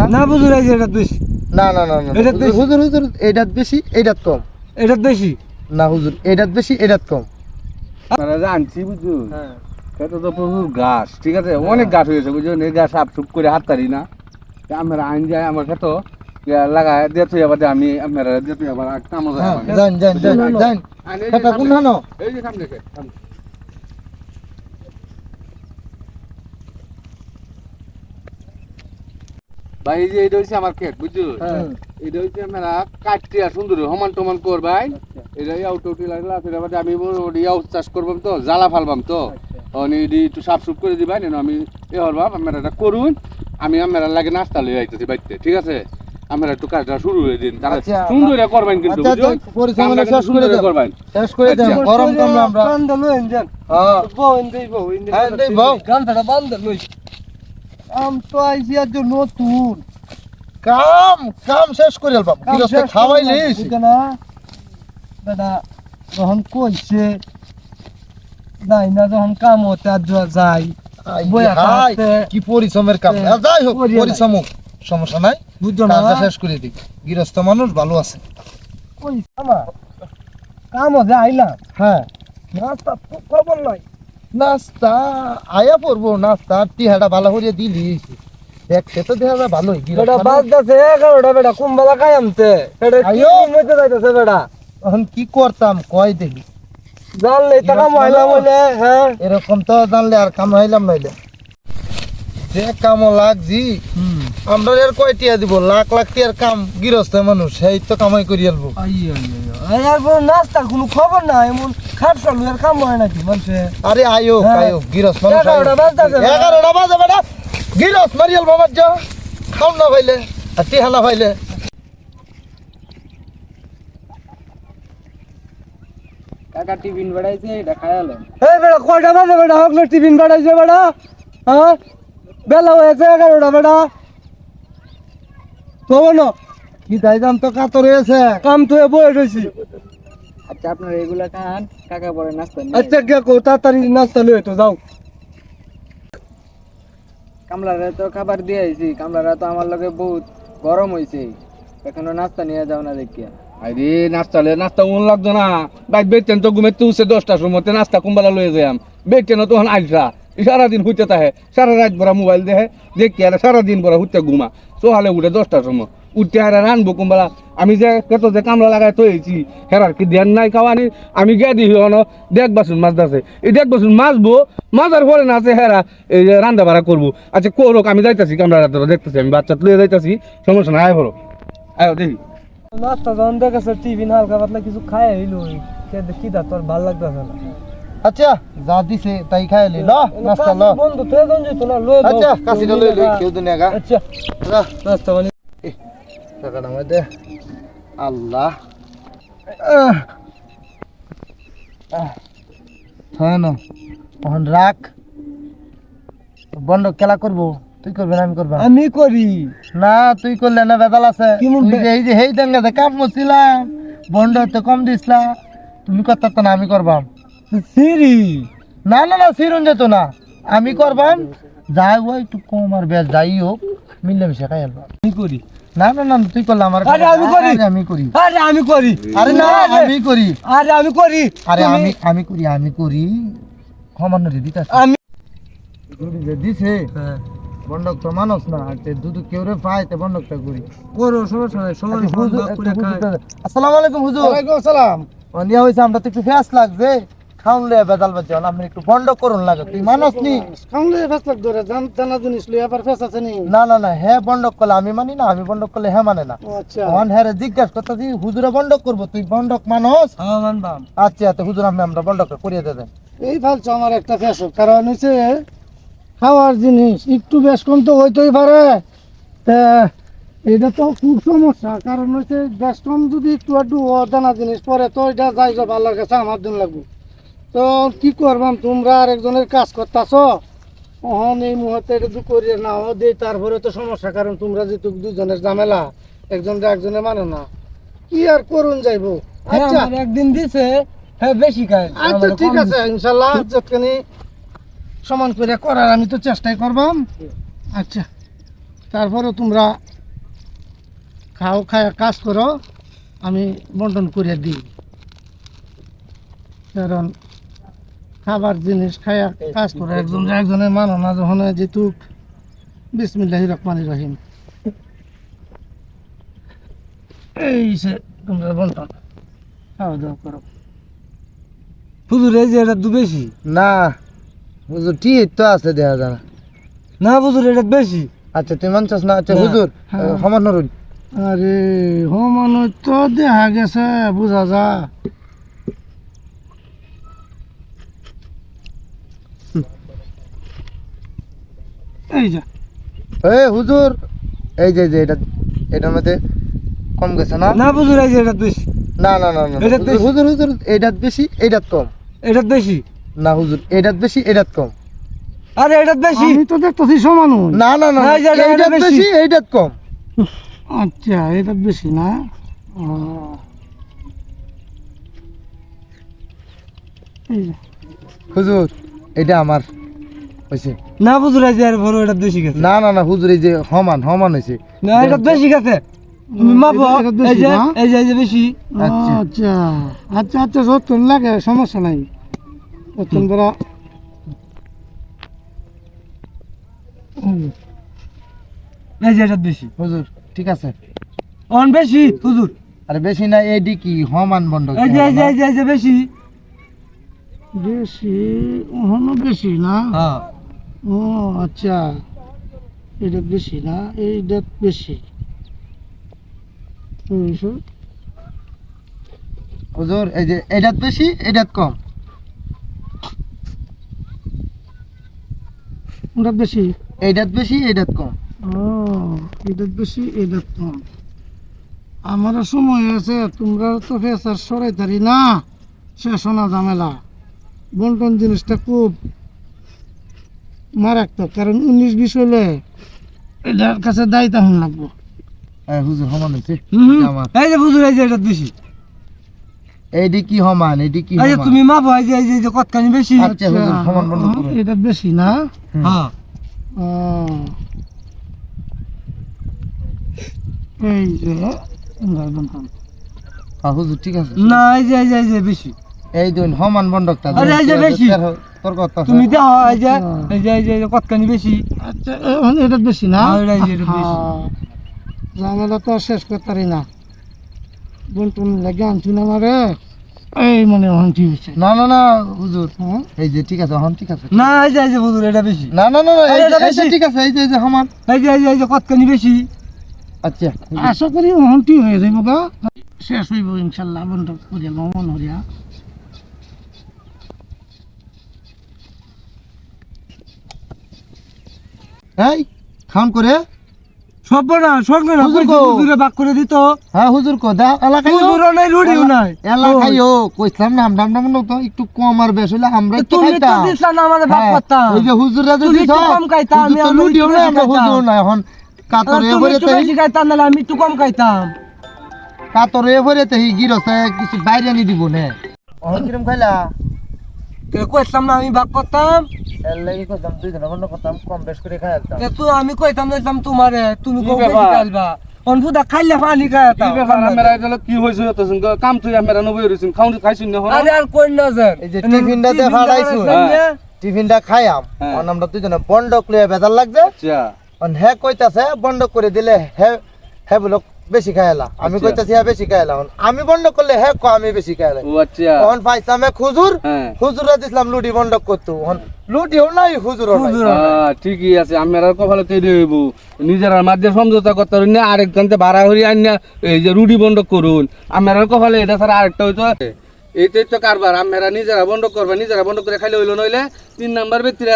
না না বুঝুর এই যে এটা বেশি। না না না না এটা হুজুর, বেশি। হুজুর হুজুর এটাত বেশি এটাত কম। এটা বেশি? না হুজুর এটাত বেশি এটাত কম। আপনারা জানছি বুঝছ হ্যাঁ। এটা তো প্রচুর গাছ ঠিক আছে? অনেক গাছ হয়েছে বুঝছ এই গাছ সাপ সুপ করে হাত তারি না আমরা আইন যায় আমার ক্ষেত লাগায় দিয়ে তুই আবার আমি আপনারা দিয়ে তুই আবার কাম হ্যাঁ যান যান যান যান। এটা কোন হানো এই যে সামনে সামনে। ভাই এই যে এটা হচ্ছে আমার ক্ষেত বুঝছ? হ্যাঁ। এটা হচ্ছে আমরা কাটিয়া সুন্দর সমান টমান করবাই এটা টোটি লাগলা সেটা বাদে আমি ইয়াও চাষ করবাম তো জ্বালা ফালবাম তো। অনি এডি একটু সাফ সুফ করে দিবাই না আমি এ হরবাম আমরা এটা করুন আমি আমরা লাগে নাস্তা লই আইতেছি বাড়িতে ঠিক আছে? আমরা একটু কাজটা শুরু করে দিন তারা আচ্ছা, সুন্দর করবেন কিন্তু আচ্ছা, আচ্ছা, পরিচালনা শেষ করে দাও। করবেন। শেষ করে দেন আচ্ছা। গরম কামলা আমরা। বান্দা লইন যান হ্যাঁ। বউন দেই বউন দেই হ্যাঁ, দেই বউ। গানটা বান্দা লই আম তো আইছি আজ নতুন। কাম কাম শেষ করে খাওয়াই না? দাদা যখন কইছে নাই না যখন কাম হতে আর যাই। কি পরিশ্রমের কাম। যাই হোক পরিশ্রম সমস্যা নাই। বুঝছ না? শেষ করে দিই গৃহস্থ মানুষ ভালো আছে। কই কাম হতে আইলাম। হ্যাঁ। রাস্তা খবর নাই। নাস্তা আয়া পড়ব নাস্তা টিহাটা ভালো করে দিলি বেটা। বাজদাছে এগারোটা বেটা কুম্বালা কায়ামতে বেটা আইয়ো। মধ্যে যাইতেছে বেটা? এখন কি করতাম কয় দেখি। জানলে টাকা মহিলা বলে হ্যাঁ? এরকম তো জানলে আর কাম হইলাম নইলে যে কাম লাগছি আমরা এর কয় টিয়া দিব? লাখ লাখ টিয়ার কাম গৃহস্থ মানুষ সেই তো কামাই করি আলবো নাস্তার কোনো খবর না এমন চালু এর কাম হয় নাকি মানুষে? আরে আয়ো হ্যাঁ। আয়ো গৃহস্থ মানুষ। এগারোটা বাজতাছে না। এগারোটা বাজে বেটা। গৃহস্থ মারি আলবো আমার যা খাও না ভাইলে আর টিহা না ভাইলে। কাকা টিফিন বেড়াইছে এটা খায়ালো এই বেটা কয়টা বাজে বেটা? হোক না টিফিন বাড়াইছে বেটা? হ্যাঁ? বেলা হয়েছে এগারোটা বেটা। তো বলো কি দাইজাম তো কাতর হয়েছে? কাম তো বয়ে রয়েছি আচ্ছা আপনার এগুলা খান কাকা পরে নাস্তা আচ্ছা কে কো তাড়াতাড়ি নাস্তা লয়ে তো যাও। কামলারে তো খাবার দিয়ে আইছি কামলারা তো আমার লগে বহুত গরম হইছে। এখনও নাস্তা নিয়ে যাও না দেখিয়া। আরে নাস্তা লে নাস্তা উন লাগতো না। বাইক বেটেন তো ঘুমে তুলছে দশটার সময় নাস্তা কুম্বালা লয়ে যাম বেটেন তখন আইসা। সারাদিন হইতে তাহে সারা রাত ভরা মোবাইল দেখে দেখি আর সারাদিন ভরা হইতে ঘুমা। সকালে উঠে দশটার সময়। উঠতে আর রানবো কুম্বালা। আমি যে কত যে কামলা লাগাই তৈছি হেরার কি ধ্যান নাই খাওয়ানি আমি গিয়ে দিই হন দেখ বাসুন মাছ দাসে এই দেখ বাসুন মাছবো মাছার পরে না আছে হেরা এই যে রান্না বাড়া করব আচ্ছা করোক আমি যাইতাছি কামলা রাতে দেখতেছি আমি বাচ্চা তুলে যাইতাছি সমস্যা নাই আয় ভরো আয় দেখি। নাস্তা যখন দেখেছে টিফিন হালকা পাতলা কিছু খায় হইল কি দা তোর ভালো লাগতেছে না। আচ্ছা যা দিছে তাই খাই লি ল নাস্তা ল। বন্ধু তুই কোন যেত না লয়ে দাও। আচ্ছা কাশিটা লই লই কেউ দিন এগা আচ্ছা। নাস্তা দে। আল্লাহ। হ্যাঁ না। এখন রাখ। বন্ধ খেলা করব? তুই করবি না আমি করব আমি করি। না তুই করলে না বেদাল আছে। এই যে এই দেঙ্গাতে কাম করছিলাম বন্ধ তো কম দিছিলা তুমি করতে তো না আমি করবাম সিরি না না না ফিরুন যেত না। আমি করবাম। যাই ওই একটু কম আর বেশ যাই হোক। মিলে মিশে খাই আমি করি। না না না তুই করলে আমার আরে আমি করি। আমি করি। আরে আমি করি। আরে না আমি করি। আরে আমি করি। আরে আমি আমি করি আমি করি। সমান্য দিতে আমি দুধ যে দিছে বন্ধক তো মানুষ না তে দুধ কেউ রে পায় তে বন্ধকটা করি। করো সমস্যা নাই সময় আচ্ছা, হুজুর, হুজুর আসসালামু আলাইকুম হুজুর। ওয়ালাইকুম আসসালাম। অনিয়া হইছে আমরা তো একটু ফ্যাস বেদাল আপনি একটু বন্ধক করুন লাগে। তুই মানুষ নি? লাগ ধরে জান জানা জিনিস লই আবার ফেস আছে নি? না না না হ্যাঁ বন্ধক করলে আমি মানি না আমি বন্ধক করলে হ্যাঁ মানে না। আচ্ছা। তখন রে জিজ্ঞাসা করতে তুই হুজুরে বন্ধক করব তুই বন্ধক মানুষ হ্যাঁ মানবাম আচ্ছা তো হুজুর আমি আমরা বন্ধক করিয়ে এই ফালছো আমার একটা ফেস কারণ হচ্ছে খাওয়ার জিনিস একটু বেশ কম তো হইতেই পারে। এটা তো খুব সমস্যা কারণ হচ্ছে বেশ কম যদি একটু একটু অজানা জিনিস পরে তো এটা যাই আল্লাহর কাছে আমার দিন লাগবে। তো কি করবাম তোমরা আর একজনের কাজ করতেছ? অহন এই মুহূর্তে এটা দু করিয়ে না ও দেই তারপরে তো সমস্যা কারণ তোমরা যে যেহেতু দুজনের ঝামেলা একজন একজনে মানে না। কি আর করুন যাইবো? আচ্ছা। একদিন দিছে হ্যাঁ বেশি খায় আচ্ছা ঠিক আছে ইনশাল্লাহ যতখানি সমান করে করার আমি তো চেষ্টাই করবাম। আচ্ছা তারপরে তোমরা খাও খায় কাজ করো আমি বন্টন করে দিই। কারণ খাবার জিনিস খায়া কাজ করে। একজন একজনের মানো না যখন যেহেতু বিসমিল্লাহ রহমান রহিম। এই সে তোমরা বন্টন খাওয়া দাওয়া করো। হুজুর এই যে এটা দু বেশি? না হুজুর ঠিক তো আছে দেখা যায় না। না হুজুর এটা বেশি। আচ্ছা তুই মানছস না? আচ্ছা। হুজুর হ্যাঁ। সমান নরুন। আরে হমান তো দেখা গেছে বুঝা যা এই যা। এ হুজুর। এই যে যে এটা এটার মধ্যে কম গেছে না? না হুজুর এই যে এটা বেশি। না না না না। এটা হুজুর, হুজুর এইটাত বেশি এইটাত কম। এটা বেশি? না হুজুর এইটাত বেশি এইটাত কম। আরে এটা বেশি? আমি তো দেখতেছি সমান না না না না, এই যে এটা- এটা এইটাত বেশি। এইটাত কম। আচ্ছা এটা বেশি না? ও। এই যে, হুজুর এটা আমার। হয়েছে না হুজুর যে আর বড় এটা বেশি গেছে। না না না হুজুর এই যে সমান সমান হয়েছে না এটা বেশি গেছে। মাপো এটা- এটা বেশি এই যে এই যে এই যে বেশি। আচ্ছা। আচ্ছা আচ্ছা আচ্ছা যতন লাগে সমস্যা নাই। যতন বড় এই যে এটা বেশি হুজুর ঠিক আছে। অন বেশি হুজুর। আরে বেশি না এডি কি সমান বন্ধ এই যে এই যে এই যে বেশি। বেশি বেশি না? হ্যাঁ। ও আচ্ছা। এটা বেশি না? এইটা বেশি? হুজুর এই যে এইটাত বেশি এইটাত কম। ওটা বেশি। এইটাত বেশি এইটাত কম। ও এটা বেশি এটা কম। আমারও সময় আছে তোমরা তো ফেসার সরাইতারি না। শেষ না ঝামেলা। বন্টন জিনিসটা খুব মারাত্মক কারণ উনিশ বিশ হইলে এটার কাছে দায়িত্ব হন লাগবো। হ্যাঁ হুজুর সমান হয়েছে? এই যে হুজুর এই যে এটা বেশি। এইডি কি সমান এইডি কি তুমি মাপো এই যে এই যে কতখানি বেশি? আচ্ছা হুজুর সমান বন্ধ করুন। এটা বেশি না। হ্যাঁ। এই যে হ্যাঁ হুজুর ঠিক আছে। না এই যে এই যে বেশি। এই দুই সমান বন্ধকটা আরে এই যে বেশি। তোর কথা তুমি দেখো এই যে আচ্ছা। এই যে এই যে কতখানি বেশি আচ্ছা এখন এটা বেশি না হ্যাঁ, বেশি। হ্যাঁ। তো শেষ না লাগে এই মানে হাঁটি হয়েছে না না না হুজুর হ্যাঁ এই যে ঠিক আছে ঠিক আছে না এই যে এই যে হুজুর এটা বেশি না এটা বেশি। ঠিক আছে এই যে এই যে এই যে এই যে এই যে কতখানি বেশি আচ্ছা। আশা করি হয়ে শেষ হইব ইনশাল্লাহ করিয়া মন হরিয়া এই খান করে। সব না সব না হুজুর কইছি ভাগ করে দিত? হ্যাঁ হুজুর কো দা এলাকায় নাই। রুড়িও নাই এলাকায় কইছিলাম না আমরা আমরা তো একটু কম আর বেশ হলে আমরা একটু তুমি তো দিছলা না হ্যাঁ, ওই যে হুজুররা যদি কম খাইতাম, হুজুর তো আমি না, বেশি আমরা খাইতাম। হুজুরও না, এখন কাতরে ভরে বেশি খাইতাম নাহলে আমি একটু কম খাইতাম। কাতরে ভরে তেহি গিরস্তে কিছু বাইরে নি দিব নে। কিরম খাইলা? কে কইতাম না আমি ভাগ করতাম। এর লাগি কইতাম দুই দিন বন্ধ করতাম কম বেশ করে খাইতাম তে আমি কইতাম দিতাম তোমারে তুমি কি বেশি খাইলবা অনফুদা খাইলে পানি খাইতাম কি ব্যাপার? আমরা এটা কি হইছে তো কাম তুই আমরা নবই রইছিন খাউন খাইছিন না আরে আর কই না যেন এই যে টিফিনটা দিয়ে ফাড়াইছো। হ্যাঁ। টিফিনটা খাইয়াম। হ্যাঁ। অন আমরা বেজার লাগছে। আচ্ছা। অন হে কইতাছে বন্ধ করে দিলে হে হে বলো বেশি খাইলা। আমি আচ্ছা। কইতাছি হ্যাঁ বেশি খাইলা আমি বন্ধ করলে হ্যাঁ কো আমি বেশি খাইলা। ও আচ্ছা। হন পাইছিলাম এক হুজুর হ্যাঁ। হুজুরে দিছিলাম লুডি বন্ধ করতো। হন লুডি নাই হুজুরও নাই। ঠিকই আছে আমি আর কপালে তৈরি হইব। নিজের মাঝে সমঝোতা করতে পারি না আরেক গানতে ভাড়া হরি আন এই যে রুডি বন্ধ করুন। আমি আর কপালে এটা ছাড়া আরেকটা হইতো। এইটাই তো কারবার আমরা নিজেরা বন্ধ করবা নিজেরা বন্ধ করে খাইলে হইল নইলে তিন নাম্বার ব্যক্তিরা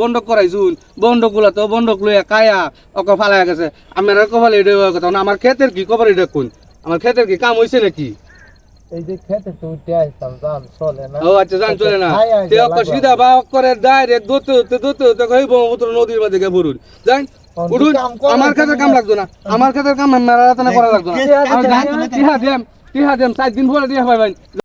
বন্ধ করাইছুন বন্ধগুলা তো বন্ধ লইয়া কায়া অক ফালাইয়া গেছে। আমরা কপালে এটা কথা আমার ক্ষেতের কি এটা কোন? আমার ক্ষেতের কি কাম হইছে নাকি? এই যে খেতে তো উঠে আইতাম জান চলে না। ও আচ্ছা জান চলে না। তে অক লাগবে। সিধা বা করে ডাইরেক্ট দোতে দোতে দোতে দোতে কই ব্রহ্মপুত্র নদীর মধ্যে গিয়ে ভরুন জান উঠুন। আমার। কাম লাগতো না। আমার কাছে কাম মেরা রাতনা করা লাগতো না। কে আছে আর জান? টিহা দেম টিহা দেম চার দিন পরে দিয়ে পাইবেন।